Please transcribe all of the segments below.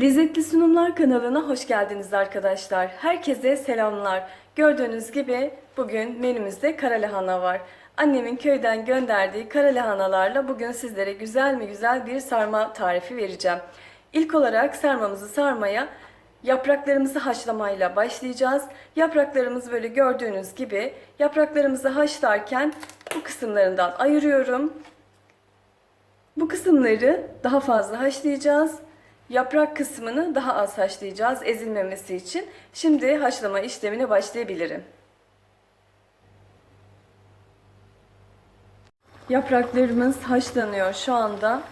Lezzetli Sunumlar kanalına hoş geldiniz arkadaşlar. Herkese selamlar. Gördüğünüz gibi bugün menümüzde kara lahana var. Annemin köyden gönderdiği kara lahanalarla bugün sizlere güzel mi güzel bir sarma tarifi vereceğim. İlk olarak sarmamızı sarmaya yapraklarımızı haşlamayla başlayacağız. Yapraklarımız böyle gördüğünüz gibi yapraklarımızı haşlarken bu kısımlarından ayırıyorum. Bu kısımları daha fazla haşlayacağız. Yaprak kısmını daha az haşlayacağız ezilmemesi için. Şimdi haşlama işlemine başlayabilirim. Yapraklarımız haşlanıyor şu anda.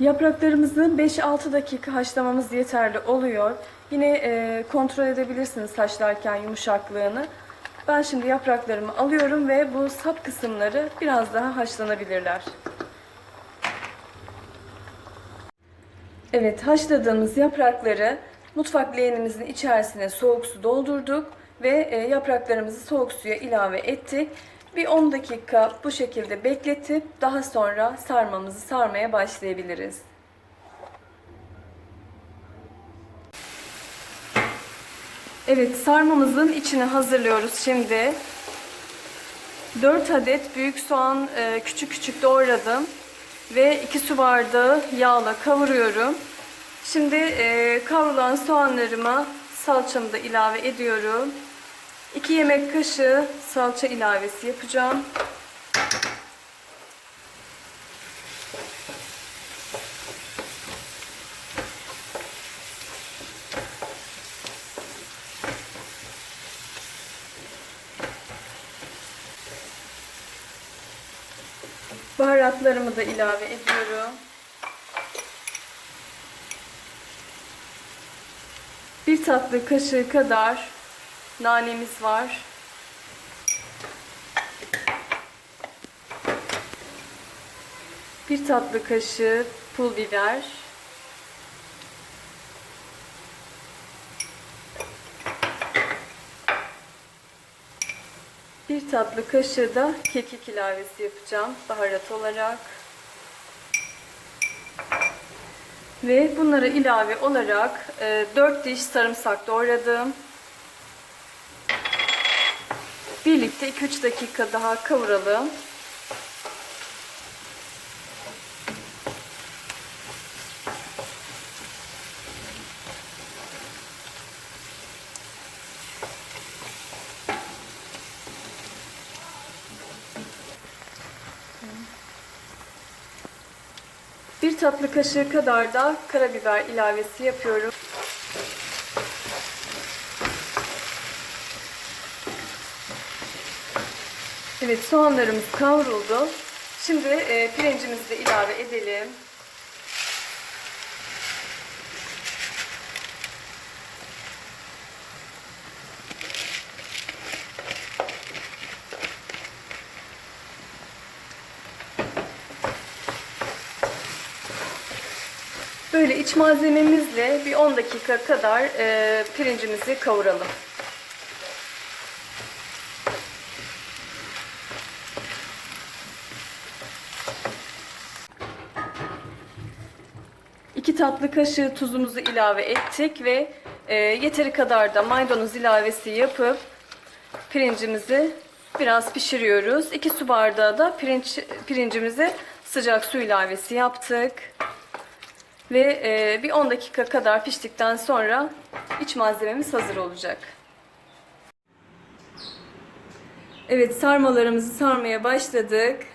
Yapraklarımızı 5-6 dakika haşlamamız yeterli oluyor. Yine e, kontrol edebilirsiniz haşlarken yumuşaklığını. Ben şimdi yapraklarımı alıyorum ve bu sap kısımları biraz daha haşlanabilirler. Evet, haşladığımız yaprakları mutfak leğenimizin içerisine soğuk su doldurduk ve e, yapraklarımızı soğuk suya ilave ettik. Bir 10 dakika bu şekilde bekletip daha sonra sarmamızı sarmaya başlayabiliriz. Evet, sarmamızın içini hazırlıyoruz şimdi. 4 adet büyük soğan e, küçük küçük doğradım ve 2 su bardağı yağla kavuruyorum. Şimdi e, kavrulan soğanlarıma salçamı da ilave ediyorum. 2 yemek kaşığı salça ilavesi yapacağım. Baharatlarımı da ilave ediyorum. Bir tatlı kaşığı kadar nanemiz var. Bir tatlı kaşığı pul biber. Bir tatlı kaşığı da kekik ilavesi yapacağım baharat olarak. Ve bunlara ilave olarak e, 4 diş sarımsak doğradım. Birlikte 2-3 dakika daha kavuralım. Bir tatlı kaşığı kadar da karabiber ilavesi yapıyorum. Evet soğanlarımız kavruldu. Şimdi e, pirincimizi de ilave edelim. Böyle iç malzememizle bir 10 dakika kadar e, pirincimizi kavuralım. İki tatlı kaşığı tuzumuzu ilave ettik ve e, yeteri kadar da maydanoz ilavesi yapıp pirincimizi biraz pişiriyoruz. 2 su bardağı da pirinç pirincimizi sıcak su ilavesi yaptık. Ve e, bir 10 dakika kadar piştikten sonra iç malzememiz hazır olacak. Evet sarmalarımızı sarmaya başladık.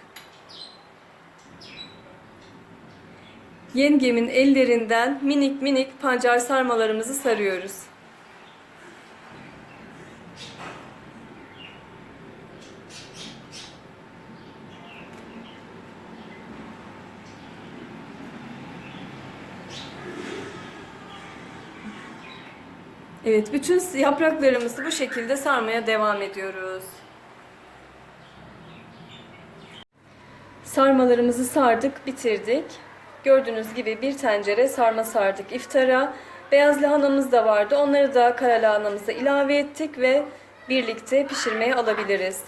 Yengemin ellerinden minik minik pancar sarmalarımızı sarıyoruz. Evet, bütün yapraklarımızı bu şekilde sarmaya devam ediyoruz. Sarmalarımızı sardık, bitirdik. Gördüğünüz gibi bir tencere sarma sardık iftara. Beyaz lahanamız da vardı. Onları da kara lahanamıza ilave ettik ve birlikte pişirmeye alabiliriz.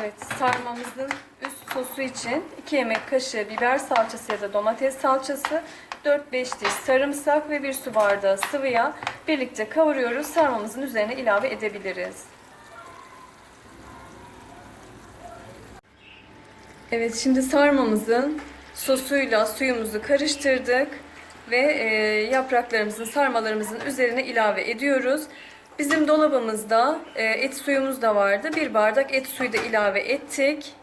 Evet, sarmamızın üst sosu için 2 yemek kaşığı biber salçası ya da domates salçası, 4-5 diş sarımsak ve 1 su bardağı sıvı yağ birlikte kavuruyoruz. Sarmamızın üzerine ilave edebiliriz. Evet, şimdi sarmamızın sosuyla suyumuzu karıştırdık ve e, yapraklarımızın, sarmalarımızın üzerine ilave ediyoruz. Bizim dolabımızda e, et suyumuz da vardı. Bir bardak et suyu da ilave ettik.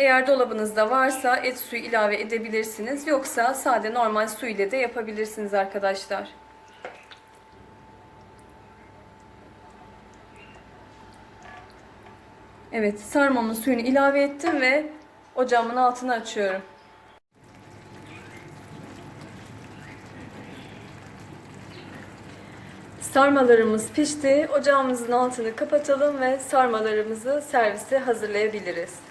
Eğer dolabınızda varsa et suyu ilave edebilirsiniz. Yoksa sade normal su ile de yapabilirsiniz arkadaşlar. Evet, sarmamın suyunu ilave ettim ve ocağımın altını açıyorum. Sarmalarımız pişti. Ocağımızın altını kapatalım ve sarmalarımızı servise hazırlayabiliriz.